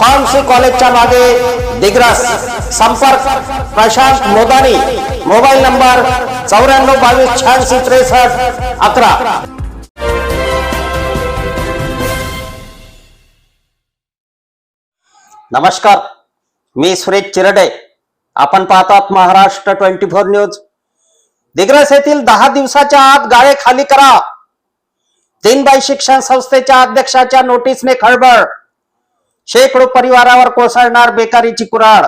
Pharmacy कॉलेजच्या मागे दिग्रस संपर्क प्रशांत मोदानी मोबाईल नंबर चौऱ्याण्णव बावीस शहाऐंशी त्रेसष्ट अकरा. नमस्कार मी सुरेश चिरडे. आपण पाहतात Maharashtra twenty four news. Digras येथील दहा दिवसाच्या आत गाळे खाली करा. तीनबाई शिक्षण संस्थेच्या अध्यक्षाच्या नोटीसने खळबळ. शेकडो परिवारावर कोसळणार बेकारीची कुराड.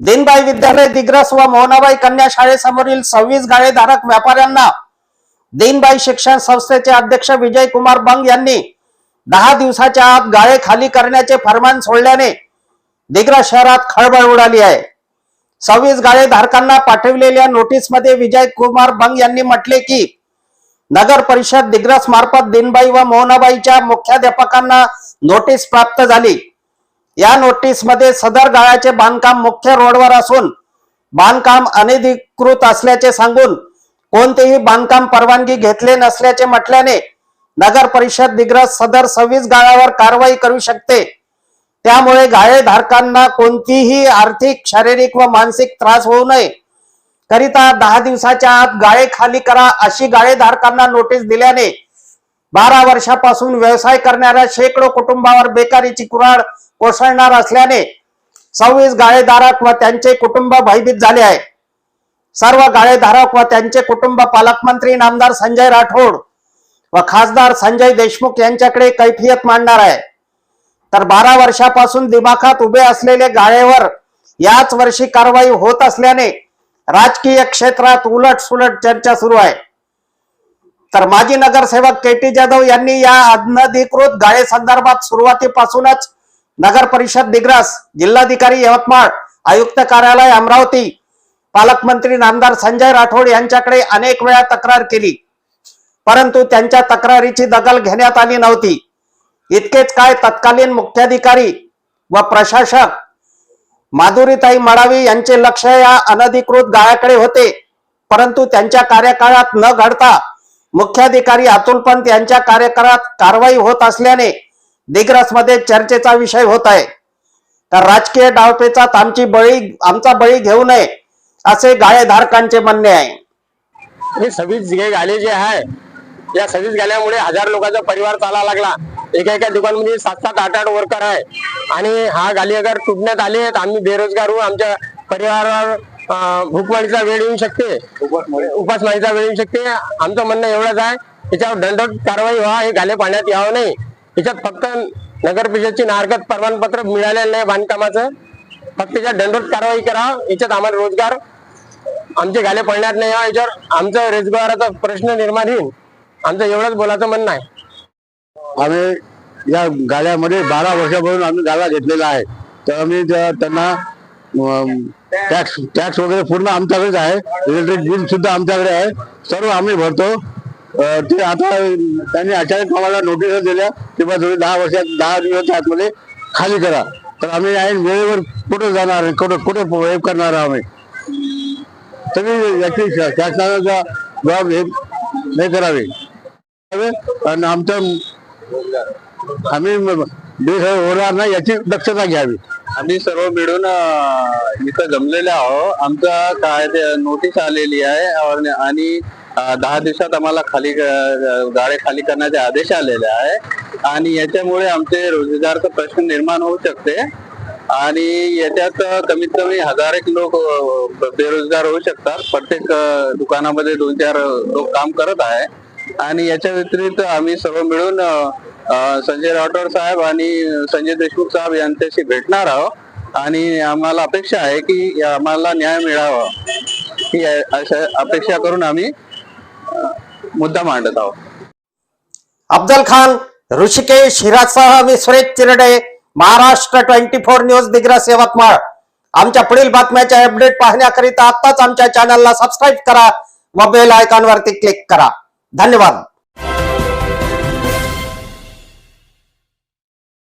दिनबाई विद्यालय दिग्रस व मोहनाबाई कन्या शाळेसमोरील सव्वीस गाळेधारक व्यापाऱ्यांना दिनबाई शिक्षण संस्थेचे अध्यक्ष विजय कुमार बंग यांनी दहा दिवसाच्या आत गाळे खाली करण्याचे फरमान सोडल्याने दिग्रस शहरात खळबळ उडाली आहे. सव्वीस गाळेधारकांना पाठविलेल्या नोटीसमध्ये विजय कुमार बंग यांनी म्हटले की नगर परिषद दिग्रस मार्फत दिनबाई व मोहनाबाईच्या मुख्याध्यापकांना नोटीस प्राप्त झाली. या नोटीसमध्ये सदर गाळ्याचे बांधकाम मुख्य रोडवर असून बांधकाम अनधिकृत असल्याचे सांगून कोणतेही बांधकाम परवानगी घेतले नसल्याचे म्हटल्याने नगर परिषद दिग्रस सदर सव्वीस गाळ्यावर कारवाई करू शकते. त्यामुळे गाळे धारकांना कोणतीही आर्थिक शारीरिक व मानसिक त्रास होऊ नये. करिता दहा दिवसाच्या आत गाळे खाली करा अशी गाळेधारकांना नोटीस दिल्याने बारा वर्षापासून व्यवसाय करणाऱ्या शेकडो कुटुंबावर बेकारीची कुराड कोसळणार असल्याने सव्वीस गाळेधारक व त्यांचे कुटुंब भयभीत झाले आहे. सर्व गाळेधारक व त्यांचे कुटुंब पालकमंत्री नामदार संजय राठोड व खासदार संजय देशमुख यांच्याकडे कैफियत मांडणार आहे. तर बारा वर्षापासून दिमाखात उभे असलेले गाळेवर याच वर्षी कारवाई होत असल्याने राजकीय क्षेत्रात उलट सुलट चर्चा सुरू आहे. तर माजी नगरसेवक के टी जाधव यांनी या अनधिकृत गाळे संदर्भात सुरुवातीपासूनच नगर परिषद दिग्रस जिल्हाधिकारी यवतमाळ आयुक्त कार्यालय अमरावती पालकमंत्री नामदार संजय राठोड यांच्याकडे अनेक वेळा तक्रार केली. परंतु त्यांच्या तक्रारीची दखल घेण्यात आली नव्हती. इतकेच काय तत्कालीन मुख्याधिकारी व प्रशासक माधुरीताई मडावी यांचे लक्ष या अनधिकृत गाळ्याकडे होते. परंतु त्यांच्या कार्यकाळात न घडता मुख्याधिकारी अतुल पंत यांच्या कार्यकाळात कारवाई होत असल्याने दिग्रसमध्ये चर्चेचा विषय होत आहे. तर राजकीय डावपेचात आमची बळी आमचा बळी घेऊ नये असे गाळेधारकांचे म्हणणे आहे. हे सव्वीस जे गाले जे आहे या सव्वीस गेल्यामुळे हजार लोकांचा परिवार चालायला लागला. एका एका दुकानमध्ये सात सात आठ आठ वर्कर आहे. आणि हा गाली अगर तुटण्यात आले तर आम्ही बेरोजगार होऊ आमच्या परिवारावर भूकमारीचा वेळ येऊ शकते. उपासमारीचा वेळ येऊ शकते. आमचं म्हणणं एवढंच आहे. याच्यावर दंडक कारवाई व्हा. हे गाले पाण्यात यावं नाही. याच्यात फक्त नगर परिषदची नारकत प्रमाणपत्र मिळालेलं नाही बांधकामाचं. फक्त त्याच्यात दंडोत कारवाई करा. याच्यात आम्हाला रोजगार आमचे गाले पडण्यात नाही. याच्यावर आमचं रोजगाराचा प्रश्न निर्माण होईल. आमचं एवढंच बोलायचं म्हणणं आहे. आम्ही या गाड्यामध्ये बारा वर्षापासून आम्ही गाडा घेतलेला आहे तर आम्ही त्या- त्यांना टॅक्स टॅक्स वगैरे पूर्ण आमच्याकडेच आहे. इलेक्ट्रिक बिल सुद्धा आमच्याकडे आहे. सर्व आम्ही भरतो. ते आता त्यांनी अचानक आम्हाला नोटीस दिल्या की बा तुम्ही दहा वर्षात दहा दिवस आतमध्ये खाली करा. तर आम्ही ऐन वेळेवर कुठे जाणार आहे, कुठे कुठे हे करणार आम्ही? तुम्ही याची शासनाचा जबाब हे हे करावे. आणि आमच्या आम्ही बेघर होणार नाही याची दक्षता घ्यावी. आम्ही सर्व मिळून इथं जमलेले आहो आमचा काय ते नोटीस आलेली आहे आणि दहा दिवसात आम्हाला खाली क- गाळे खाली करण्याचे आदेश आलेले आहे. आणि याच्यामुळे आमचे रोजगारचा प्रश्न निर्माण होऊ शकते. आणि याच्यात कमीत कमी हजार एक लोक बेरोजगार होऊ शकतात. प्रत्येक दुकानामध्ये दोन चार लोक काम करत आहे. आणि याच्या व्यतिरिक्त आम्ही सर्व मिळून संजय राठोड साहेब आणि संजय देशमुख साहेब यांच्याशी भेटणार आहोत. आणि आम्हाला अपेक्षा आहे की आम्हाला न्याय मिळावा. ही अशा अपेक्षा करून आम्ही मुद्दा मांडत आहोत. अफजल खान ऋषिकेश हिरासह मी Suresh Chirde Maharashtra twenty four news Digras Yavatmal. आमच्या पुढील बातम्याचे अपडेट पाहण्याकरिता आताच आमच्या चॅनलला सबस्क्राईब करा मोबाईल आयकॉनवरती क्लिक करा. धन्यवाद.